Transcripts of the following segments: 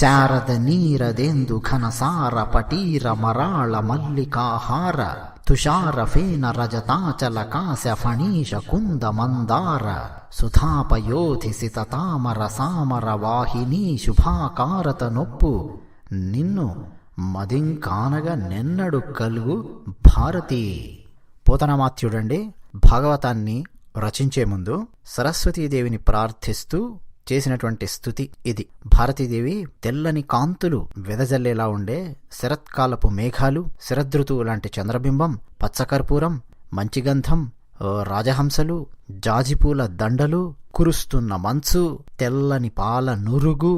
శారద నీరదెందు ఘనసార పటీర మరాళ మల్లికాహార తుషార ఫేన రజతాచల కాశ ఫణీష కుంద మందార సుధాపయోధి సిత తామర సామర వాహిని శుభాకారత నొప్పు. నిన్ను మదింకానగ నెన్నడు కలుగు భారతి. పోతనమాత్యుడండి భాగవతాన్ని రచించే ముందు సరస్వతీదేవిని ప్రార్థిస్తూ చేసినటువంటి స్థుతి ఇది. భారతీదేవి తెల్లని కాంతులు వెదజల్లేలా ఉండే శరత్కాలపు మేఘాలు శరదృతువు లాంటి చంద్రబింబం పచ్చకర్పూరం మంచిగంధం రాజహంసలు జాజిపూల దండలు కురుస్తున్న మంచు తెల్లని పాల నురుగు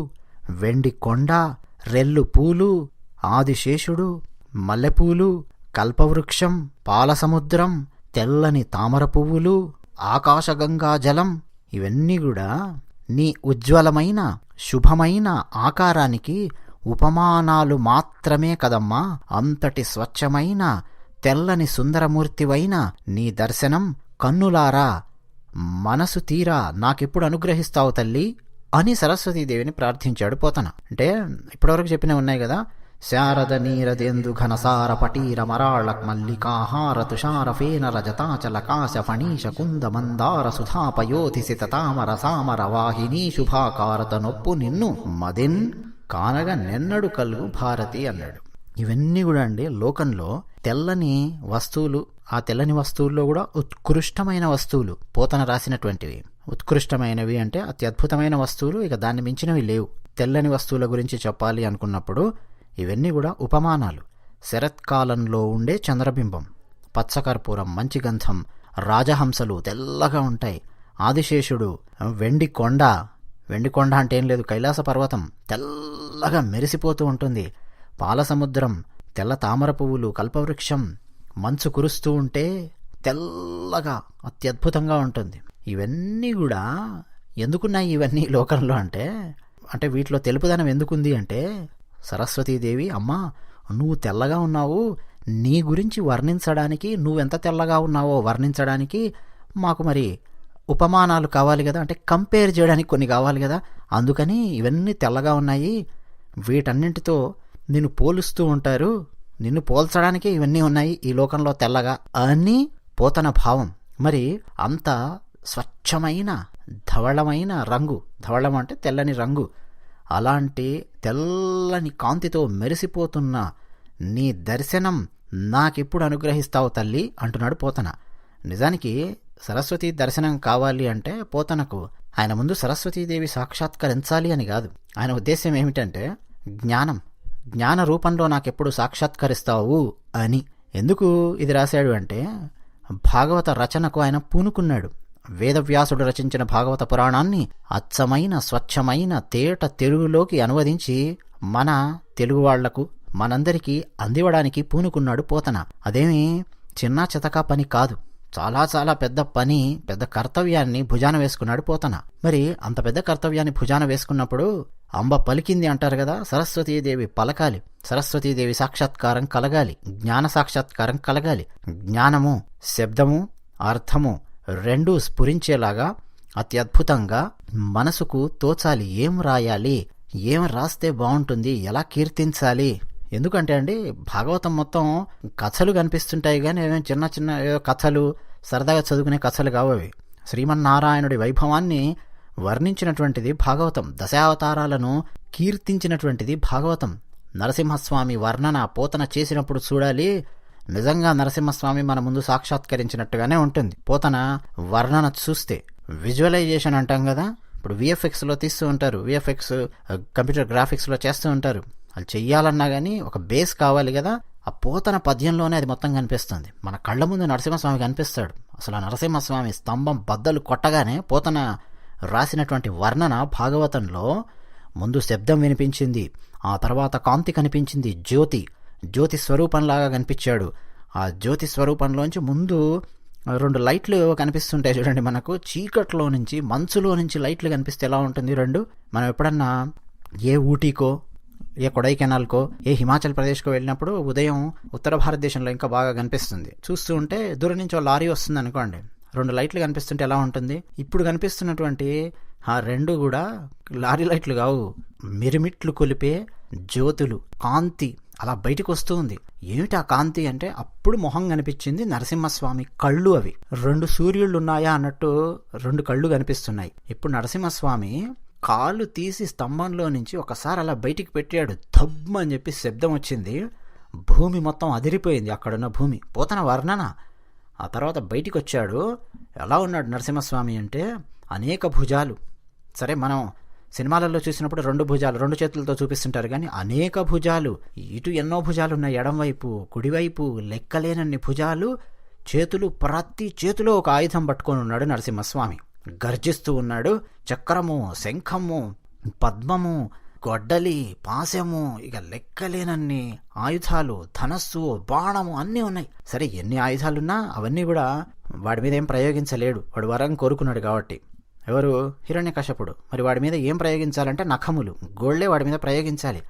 వెండి కొండ రెల్లు పూలు ఆదిశేషుడు మల్లెపూలు కల్పవృక్షం పాలసముద్రం తెల్లని తామర పువ్వులు ఆకాశగంగా జలం ఇవన్నీ కూడా నీ ఉజ్వలమైన శుభమైన ఆకారానికి ఉపమానాలు మాత్రమే కదమ్మా. అంతటి స్వచ్ఛమైన తెల్లని సుందరమూర్తివైన నీ దర్శనం కన్నులారా. మనసు తీరా నాకెప్పుడు అనుగ్రహిస్తావు తల్లి అని సరస్వతీదేవిని ప్రార్థించాడు పోతన. అంటే ఇప్పటివరకు చెప్పినవి ఉన్నాయి కదా శారద నీరదెందు ఘనసార పటీర మరాళ మల్లికాహార తుషార ఫేన రజతాచల కాశ ఫణీష కుంద మందార సుధాపయోధి సిత తామర సామర వాహిని శుభాకారత నొప్పు నిన్ను మదిన్ కానగ నిన్నడు కలుగు భారతి అన్నాడు. ఇవన్నీ కూడా అండి లోకంలో తెల్లని వస్తువులు ఆ తెల్లని వస్తువుల్లో కూడా ఉత్కృష్టమైన వస్తువులు పోతన రాసినటువంటివి. ఉత్కృష్టమైనవి అంటే అత్యద్భుతమైన వస్తువులు ఇక దాన్ని మించినవి లేవు. తెల్లని వస్తువుల గురించి చెప్పాలి అనుకున్నప్పుడు ఇవన్నీ కూడా ఉపమానాలు. శరత్కాలంలో ఉండే చంద్రబింబం పచ్చకర్పూరం మంచి గంధం రాజహంసలు తెల్లగా ఉంటాయి. ఆదిశేషుడు వెండి కొండ వెండి కొండ అంటే ఏం లేదు కైలాస పర్వతం తెల్లగా మెరిసిపోతూ ఉంటుంది. పాలసముద్రం తెల్ల తామర పువ్వులు కల్పవృక్షం మంచు కురుస్తూ ఉంటే తెల్లగా అత్యద్భుతంగా ఉంటుంది. ఇవన్నీ కూడా ఎందుకున్నాయి ఇవన్నీ లోకంలో అంటే అంటే వీటిలో తెలుపుదనం ఎందుకుంది అంటే సరస్వతీదేవి అమ్మా నువ్వు తెల్లగా ఉన్నావు. నీ గురించి వర్ణించడానికి నువ్వెంత తెల్లగా ఉన్నావో వర్ణించడానికి మాకు మరి ఉపమానాలు కావాలి కదా. అంటే కంపేర్ చేయడానికి కొన్ని కావాలి కదా. అందుకని ఇవన్నీ తెల్లగా ఉన్నాయి. వీటన్నింటితో నిన్ను పోలుస్తూ ఉంటారు. నిన్ను పోల్చడానికి ఇవన్నీ ఉన్నాయి ఈ లోకంలో తెల్లగా అని పోతన భావం. మరి అంత స్వచ్ఛమైన ధవళమైన రంగు. ధవళం అంటే తెల్లని రంగు. అలాంటి తెల్లని కాంతితో మెరిసిపోతున్న నీ దర్శనం నాకెప్పుడు అనుగ్రహిస్తావు తల్లి అంటున్నాడు పోతన. నిజానికి సరస్వతి దర్శనం కావాలి అంటే పోతనకు ఆయన ముందు సరస్వతీదేవి సాక్షాత్కరించాలి అని కాదు. ఆయన ఉద్దేశం ఏమిటంటే జ్ఞానం. జ్ఞాన రూపంలో నాకెప్పుడు సాక్షాత్కరిస్తావు అని. ఎందుకు ఇది రాశాడు అంటే భాగవత రచనకు ఆయన పూనుకున్నాడు. వేదవ్యాసుడు రచించిన భాగవత పురాణాన్ని అచ్చమైన స్వచ్ఛమైన తేట తెలుగులోకి అనువదించి మన తెలుగువాళ్ళకు మనందరికీ అందివడానికి పూనుకున్నాడు పోతన. అదేమి చిన్న చితకా పని కాదు. చాలా చాలా పెద్ద పని పెద్ద కర్తవ్యాన్ని భుజాన వేసుకున్నాడు పోతన. మరి అంత పెద్ద కర్తవ్యాన్ని భుజాన వేసుకున్నప్పుడు అంబ పలికింది అంటారు కదా సరస్వతీదేవి పలకాలి. సరస్వతీదేవి సాక్షాత్కారం కలగాలి. జ్ఞాన సాక్షాత్కారం కలగాలి. జ్ఞానము శబ్దము అర్థము రెండూ స్ఫురించేలాగా అత్యద్భుతంగా మనసుకు తోచాలి. ఏం రాయాలి? ఏం రాస్తే బాగుంటుంది? ఎలా కీర్తించాలి? ఎందుకంటే అండి భాగవతం మొత్తం కథలు కనిపిస్తుంటాయి కానీ ఏమేమి చిన్న చిన్న కథలు సరదాగా చదువుకునే కథలు కావు అవి. శ్రీమన్నారాయణుడి వైభవాన్ని వర్ణించినటువంటిది భాగవతం. దశావతారాలను కీర్తించినటువంటిది భాగవతం. నరసింహస్వామి వర్ణన పోతన చేసినప్పుడు చూడాలి నిజంగా నరసింహస్వామి మన ముందు సాక్షాత్కరించినట్టుగానే ఉంటుంది. పోతన వర్ణన చూస్తే. విజువలైజేషన్ అంటాం కదా. ఇప్పుడు విఎఫ్ఎక్స్లో తీస్తూ ఉంటారు. విఎఫ్ఎక్స్ కంప్యూటర్ గ్రాఫిక్స్లో చేస్తూ ఉంటారు. అది చెయ్యాలన్నా కానీ ఒక బేస్ కావాలి కదా. ఆ పోతన పద్యంలోనే అది మొత్తం కనిపిస్తుంది. మన కళ్ళ ముందు నరసింహస్వామి కనిపిస్తాడు. అసలు ఆ నరసింహస్వామి స్తంభం బద్దలు కొట్టగానే పోతన రాసినటువంటి వర్ణన భాగవతంలో ముందు శబ్దం వినిపించింది. ఆ తర్వాత కాంతి కనిపించింది. జ్యోతి. జ్యోతి స్వరూపంలాగా కనిపించాడు. ఆ జ్యోతి స్వరూపంలోంచి ముందు రెండు లైట్లు కనిపిస్తుంటాయి చూడండి మనకు. చీకట్లో నుంచి మంచులో నుంచి లైట్లు కనిపిస్తే ఎలా ఉంటుంది రెండు? మనం ఎప్పుడన్నా ఏ ఊటీకో ఏ కొడైకెనాల్కో ఏ హిమాచల్ ప్రదేశ్కో వెళ్ళినప్పుడు ఉదయం ఉత్తర భారతదేశంలో ఇంకా బాగా కనిపిస్తుంది. చూస్తూ ఉంటే దూరం నుంచి ఒక లారీ వస్తుంది అనుకోండి రెండు లైట్లు కనిపిస్తుంటే ఎలా ఉంటుంది? ఇప్పుడు కనిపిస్తున్నటువంటి ఆ రెండు కూడా లారీ లైట్లు కావు. మిరిమిట్లు కొలిపే జ్యోతులు కాంతి అలా బయటకు వస్తూ ఉంది. ఏమిటి ఆ కాంతి అంటే? అప్పుడు మొహం కనిపించింది నరసింహస్వామి కళ్ళు అవి. రెండు సూర్యుళ్ళు ఉన్నాయా అన్నట్టు రెండు కళ్ళు కనిపిస్తున్నాయి. ఇప్పుడు నరసింహస్వామి కాలు తీసి స్తంభంలో నుంచి ఒకసారి అలా బయటికి పెట్టాడు. దబ్బు అని చెప్పి శబ్దం వచ్చింది. భూమి మొత్తం అదిరిపోయింది అక్కడున్న భూమి. పోతన వర్ణన. ఆ తర్వాత బయటికి వచ్చాడు. ఎలా ఉన్నాడు నరసింహస్వామి అంటే? అనేక భుజాలు. సరే మనం సినిమాలలో చూసినప్పుడు రెండు భుజాలు రెండు చేతులతో చూపిస్తుంటారు కానీ అనేక భుజాలు ఇటు ఎన్నో భుజాలు ఉన్నాయి ఎడంవైపు కుడివైపు లెక్కలేనన్ని భుజాలు చేతులు ప్రతి చేతిలో ఒక ఆయుధం పట్టుకొని ఉన్నాడు నరసింహస్వామి. గర్జిస్తూ ఉన్నాడు. చక్రము శంఖము పద్మము గొడ్డలి పాశము ఇక లెక్కలేనన్ని ఆయుధాలు ధనస్సు బాణము అన్నీ ఉన్నాయి. సరే ఎన్ని ఆయుధాలున్నా అవన్నీ కూడా వాడి మీద ఏం ప్రయోగించలేడు. వాడు వరం కోరుకున్నాడు కాబట్టి. ఎవరు? హిరణ్యకశపుడు మరి వాడి మీద ఏం ప్రయోగించాలంటే నఖములు. గోళ్ళే వాడి మీద ప్రయోగించాలి.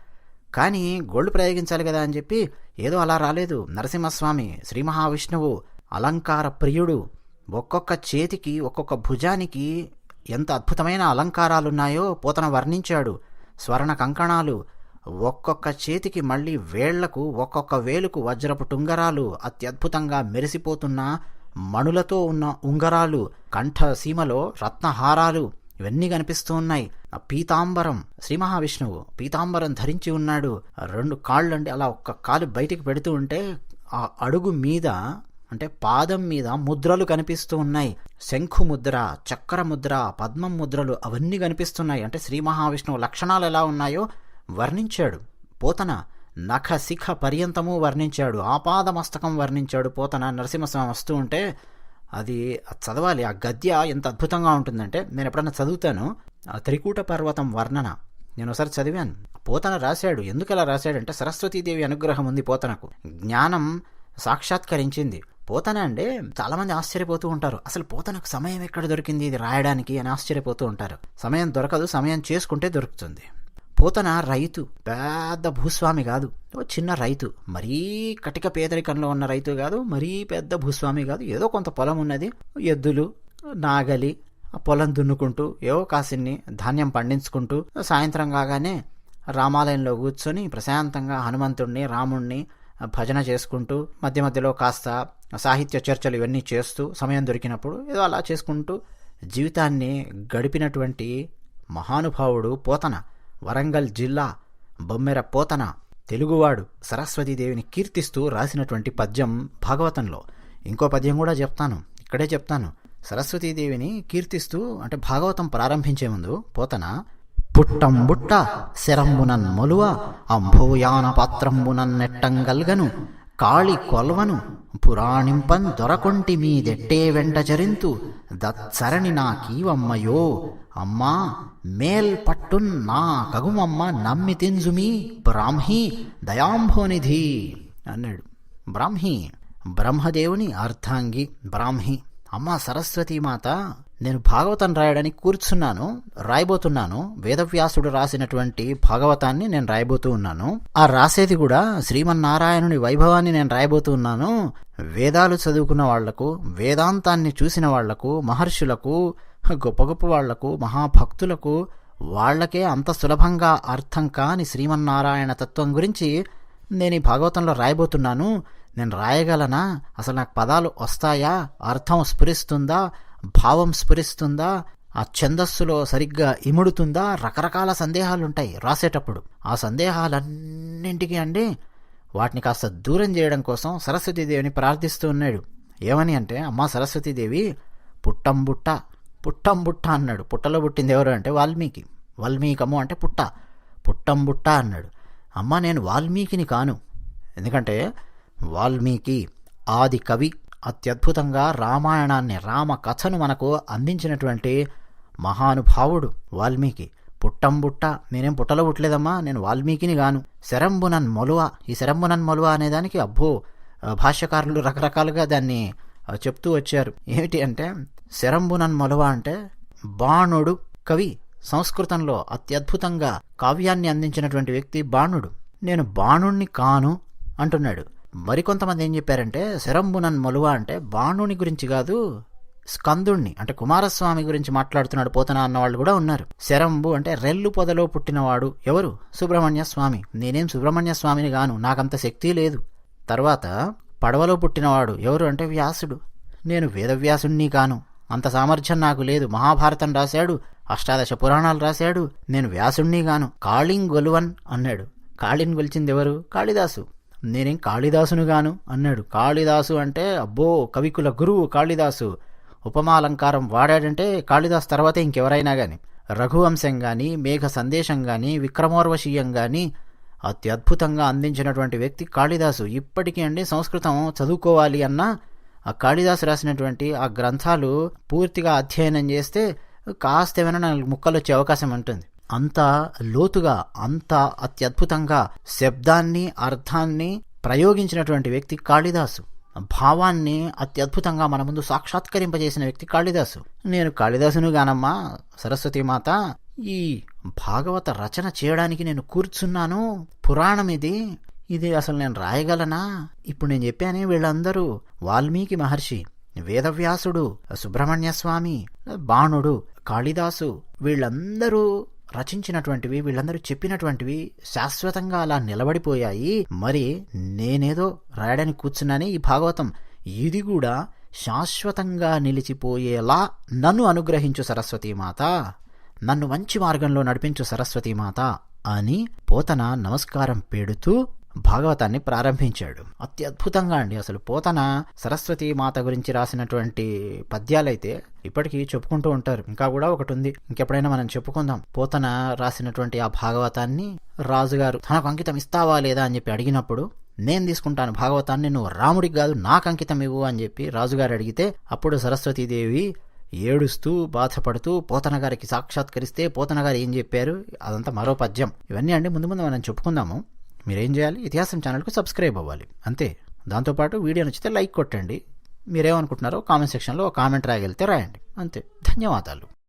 కానీ గోల్డ్ ప్రయోగించాలి కదా అని చెప్పి ఏదో అలా రాలేదు. నరసింహస్వామి శ్రీ మహావిష్ణువు అలంకార ప్రియుడు ఒక్కొక్క చేతికి ఒక్కొక్క భుజానికి ఎంత అద్భుతమైన అలంకారాలున్నాయో పోతన వర్ణించాడు. స్వర్ణ కంకణాలు ఒక్కొక్క చేతికి మళ్ళీ వేళ్ళకు ఒక్కొక్క వేలుకు వజ్రపు టుంగరాలు అత్యద్భుతంగా మెరిసిపోతున్న మణులతో ఉన్న ఉంగరాలు కంఠసీమలో రత్నహారాలు ఇవన్నీ కనిపిస్తూ ఉన్నాయి పీతాంబరం శ్రీ మహావిష్ణువు పీతాంబరం ధరించి ఉన్నాడు. రెండు కాళ్ళండి అలా ఒక్క కాలు బయటికి పెడుతూ ఉంటే ఆ అడుగు మీద అంటే పాదం మీద ముద్రలు కనిపిస్తూ ఉన్నాయి శంఖు ముద్ర చక్ర ముద్ర పద్మం ముద్రలు అవన్నీ కనిపిస్తున్నాయి. అంటే శ్రీ మహావిష్ణువు లక్షణాలు ఎలా ఉన్నాయో వర్ణించాడు. పోతన నఖ శిఖ పర్యంతము వర్ణించాడు ఆపాదమస్తకం వర్ణించాడు పోతన నరసింహస్వామి వస్తూ ఉంటే అది చదవాలి ఆ గద్య ఎంత అద్భుతంగా ఉంటుందంటే నేను ఎప్పుడన్నా చదువుతాను ఆ త్రికూట పర్వతం వర్ణన. నేను ఒకసారి చదివాను. పోతన రాశాడు. ఎందుకు అలా రాశాడంటే సరస్వతీదేవి అనుగ్రహం ఉంది పోతనకు. జ్ఞానం సాక్షాత్కరించింది. పోతన అంటే చాలామంది ఆశ్చర్యపోతూ ఉంటారు. అసలు పోతనకు సమయం ఎక్కడ దొరికింది? ఇది రాయడానికి అని ఆశ్చర్యపోతూ ఉంటారు. సమయం దొరకదు సమయం చేసుకుంటే దొరుకుతుంది. పోతన రైతు. పెద్ద భూస్వామి కాదు. ఓ చిన్న రైతు. మరీ కటిక పేదరికంలో ఉన్న రైతు కాదు మరీ పెద్ద భూస్వామి కాదు. ఏదో కొంత పొలం ఉన్నది. ఎద్దులు నాగలి పొలం దున్నుకుంటూ ఏవో కాసిన్ని ధాన్యం పండించుకుంటూ సాయంత్రం కాగానే రామాలయంలో కూర్చొని ప్రశాంతంగా హనుమంతుణ్ణి రాముణ్ణి భజన చేసుకుంటూ మధ్య మధ్యలో కాస్త సాహిత్య చర్చలు ఇవన్నీ చేస్తూ సమయం దొరికినప్పుడు ఏదో అలా చేసుకుంటూ జీవితాన్ని గడిపినటువంటి మహానుభావుడు పోతన. వరంగల్ జిల్లా బొమ్మెర పోతన తెలుగువాడు సరస్వతీదేవిని కీర్తిస్తూ రాసినటువంటి పద్యం భాగవతంలో. ఇంకో పద్యం కూడా చెప్తాను. ఇక్కడే చెప్తాను. సరస్వతీదేవిని కీర్తిస్తూ అంటే భాగవతం ప్రారంభించే ముందు పోతన పుట్టం బుట్ట శరంబునన్ మొలువ అంభోయాన పాత్రంబునన్ నెట్టంగల్గను కాళి కొల్వను పురాణింపన్ దొరకొంటి మీదెట్టే వెంట చరింతు దత్సరణి నా కీవమ్మయో అమ్మా మేల్ పట్టున్ నా కగుమమ్మ నమ్మి తింజుమి బ్రాహ్మీ దయాంభోనిధి అన్నాడు. బ్రాహ్మీ బ్రహ్మదేవుని అర్ధాంగి బ్రాహ్మి అమ్మ సరస్వతీమాత నేను భాగవతం రాయడానికి కూర్చున్నాను రాయబోతున్నాను. వేదవ్యాసుడు రాసినటువంటి భాగవతాన్ని నేను రాయబోతూ ఉన్నాను. ఆ రాసేది కూడా శ్రీమన్నారాయణుని వైభవాన్ని నేను రాయబోతూ ఉన్నాను. వేదాలు చదువుకున్న వాళ్ళకు వేదాంతాన్ని చూసిన వాళ్ళకు మహర్షులకు గొప్ప గొప్ప వాళ్ళకు మహాభక్తులకు వాళ్ళకే అంత సులభంగా అర్థం కాని శ్రీమన్నారాయణ తత్వం గురించి నేను ఈ భాగవతంలో రాయబోతున్నాను. నేను రాయగలనా? అసలు నాకు పదాలు వస్తాయా? అర్థం స్ఫురిస్తుందా? భావం స్ఫురిస్తుందా? ఆ ఛందస్సులో సరిగ్గా ఇముడుతుందా? రకరకాల సందేహాలు ఉంటాయి రాసేటప్పుడు. ఆ సందేహాలన్నింటికీ అండి వాటిని కాస్త దూరం చేయడం కోసం సరస్వతీదేవిని ప్రార్థిస్తూ ఉన్నాడు. ఏమని అంటే అమ్మా సరస్వతీదేవి పుట్టంబుట్ట పుట్టంబుట్ట అన్నాడు. పుట్టలో పుట్టింది ఎవరు అంటే వాల్మీకి. వాల్మీకము అంటే పుట్ట. పుట్టంబుట్ట అన్నాడు. అమ్మ నేను వాల్మీకిని కాను. ఎందుకంటే వాల్మీకి ఆది కవి అత్యద్భుతంగా రామాయణాన్ని రామ కథను మనకు అందించినటువంటి మహానుభావుడు వాల్మీకి. పుట్టంబుట్ట నేనేం పుట్టలో పుట్టలేదమ్మా నేను వాల్మీకిని గాను. శరంబునన్ మొలువ ఈ శరంబునన్ మొలువ అనేదానికి అబ్బో భాష్యకారులు రకరకాలుగా దాన్ని చెప్తూ వచ్చారు. ఏమిటి అంటే శరంబునన్ మొలువ అంటే బాణుడు కవి. సంస్కృతంలో అత్యద్భుతంగా కావ్యాన్ని అందించినటువంటి వ్యక్తి బాణుడు. నేను బాణుణ్ణి కాను అంటున్నాడు. మరికొంతమంది ఏం చెప్పారంటే శరంబునన్ మొలువ అంటే బాణుని గురించి కాదు స్కందుణ్ణి అంటే కుమారస్వామి గురించి మాట్లాడుతున్నాడు పోతన అన్నవాళ్ళు కూడా ఉన్నారు. శరంబు అంటే రెల్లు పొదలో పుట్టినవాడు ఎవరు? సుబ్రహ్మణ్య స్వామి. నేనేం సుబ్రహ్మణ్య స్వామిని గాను నాకంత శక్తి లేదు. తర్వాత పడవలో పుట్టినవాడు ఎవరు అంటే వ్యాసుడు. నేను వేదవ్యాసుణ్ణి కాను అంత సామర్థ్యం నాకు లేదు. మహాభారతం రాశాడు అష్టాదశ పురాణాలు రాశాడు. నేను వ్యాసుణ్ణి గాను. కాళింగ్ గొలువన్ అన్నాడు. కాళిని గొలిచింది ఎవరు? కాళిదాసు. నేనేం కాళిదాసును గాను? అన్నాడు. కాళిదాసు అంటే అబ్బో కవికుల గురువు కాళిదాసు. ఉపమాలంకారం వాడాడంటే కాళిదాస్ తర్వాతే ఇంకెవరైనా కానీ రఘువంశం కానీ మేఘ సందేశం కానీ విక్రమోర్వశీయం కానీ అత్యద్భుతంగా అందించినటువంటి వ్యక్తి కాళిదాసు. ఇప్పటికీ అండి సంస్కృతం చదువుకోవాలి అన్నా ఆ కాళిదాసు రాసినటువంటి ఆ గ్రంథాలు పూర్తిగా అధ్యయనం చేస్తే కాస్త ఏమైనా నాకు ముక్కలు వచ్చే అవకాశం ఉంటుంది. అంత లోతుగా అంత అత్యద్భుతంగా శబ్దాన్ని అర్థాన్ని ప్రయోగించినటువంటి వ్యక్తి కాళిదాసు. భావాన్ని అత్యద్భుతంగా మన ముందు సాక్షాత్కరింపజేసిన వ్యక్తి కాళిదాసు. నేను కాళిదాసును గానమ్మా సరస్వతీమాత ఈ భాగవత రచన చేయడానికి నేను కూర్చున్నాను. పురాణం ఇది. ఇది అసలు నేను రాయగలనా? ఇప్పుడు నేను చెప్పానే వీళ్ళందరూ. వాల్మీకి మహర్షి వేదవ్యాసుడు సుబ్రహ్మణ్య స్వామి బాణుడు కాళిదాసు వీళ్ళందరూ రచించినటువంటివి వీళ్ళందరూ చెప్పినటువంటివి శాశ్వతంగా అలా నిలబడిపోయాయి. మరి నేనేదో రాయడానికి కూర్చున్నానే ఈ భాగవతం. ఇది కూడా శాశ్వతంగా నిలిచిపోయేలా నన్ను అనుగ్రహించు సరస్వతీమాత నన్ను మంచి మార్గంలో నడిపించు సరస్వతీమాత అని పోతన నమస్కారం పెడుతూ భాగవతాన్ని ప్రారంభించాడు. అత్యద్భుతంగా అండి అసలు. పోతన సరస్వతి మాత గురించి రాసినటువంటి పద్యాలైతే ఇప్పటికీ చెప్పుకుంటూ ఉంటారు. ఇంకా కూడా ఒకటి ఉంది ఇంకెప్పుడైనా మనం చెప్పుకుందాం. పోతన రాసినటువంటి ఆ భాగవతాన్ని రాజుగారు తనకు అంకితం ఇస్తావా లేదా అని చెప్పి అడిగినప్పుడు నేను తీసుకుంటాను భాగవతాన్ని నువ్వు రాముడికి కాదు నాకు అంకితం ఇవ్వు అని చెప్పి రాజుగారు అడిగితే అప్పుడు సరస్వతీదేవి ఏడుస్తూ బాధపడుతూ పోతన గారికి సాక్షాత్కరిస్తే పోతన గారు ఏం చెప్పారు? అదంతా మరో పద్యం. ఇవన్నీ అండి. ముందు ముందు మనం చెప్పుకుందాము. మీరేం చేయాలి? ఇతిహాసం ఛానల్కు సబ్స్క్రైబ్ అవ్వాలి. అంతే. దాంతోపాటు వీడియో నచ్చితే లైక్ కొట్టండి. మీరేమనుకుంటున్నారో కామెంట్ సెక్షన్లో కామెంట్ రాయగలిగితే రాయండి. అంతే. ధన్యవాదాలు.